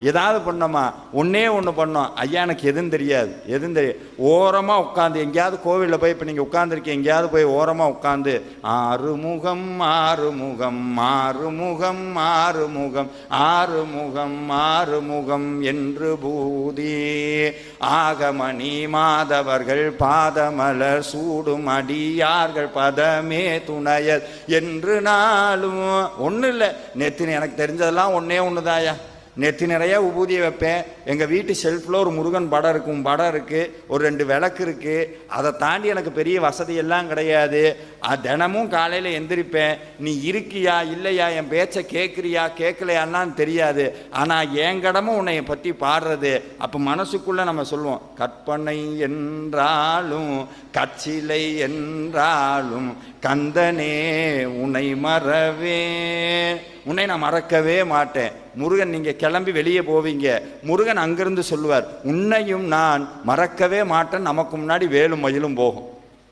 ஏதாவது பண்ணோமா? ஒன்றே ஒன்று பண்ணோம். ஐயா எனக்கு எதுவும் தெரியாது. எதுவும் தெரியாது ஓரமாக உட்காந்து எங்கேயாவது கோவிலில் போய் இப்போ நீங்கள் உட்காந்துருக்கீங்க எங்கேயாவது போய் ஓரமாக உட்காந்து ஆறுமுகம் ஆறுமுகம் ஆறுமுகம் ஆறுமுகம் ஆறுமுகம் ஆறுமுகம் என்று பூதி. ஆகமணி மாதவர்கள் பாதமலர் சூடும் அடியார்கள் பதமே துணையர் என்று நாளும். ஒன்றும் இல்லை நேற்று எனக்கு தெரிஞ்சதெல்லாம் ஒன்றே ஒன்று தாயா நெத்தி நிறைய உபூதியை வைப்பேன். எங்கள் வீட்டு ஷெல்ஃபில் ஒரு முருகன் படம் இருக்கும். படம் இருக்குது ஒரு ரெண்டு விளக்கு இருக்குது அதை தாண்டி எனக்கு பெரிய வசதியெல்லாம் கிடையாது. தினமும் காலையில் எந்திரிப்பேன். நீ இருக்கியா இல்லையா என் பேச்சை கேட்குறியா கேட்கலையான்லாம் தெரியாது. ஆனால் என் கடமும் உன்னை பற்றி பாடுறது. அப்போ மனசுக்குள்ளே நம்ம சொல்லுவோம் கற்பனை என்றாலும் கச்சிலை என்றாலும் கந்தனே உன்னை மறவே உன்னை நான் மறக்கவே மாட்டேன். முருகன் நீங்கள் கிளம்பி வெளியே போவீங்க. முருகன் அங்கிருந்து சொல்லுவார் உன்னையும் நான் மறக்கவே மாட்டேன். நமக்கு முன்னாடி வேலும் மயிலும் போகும்.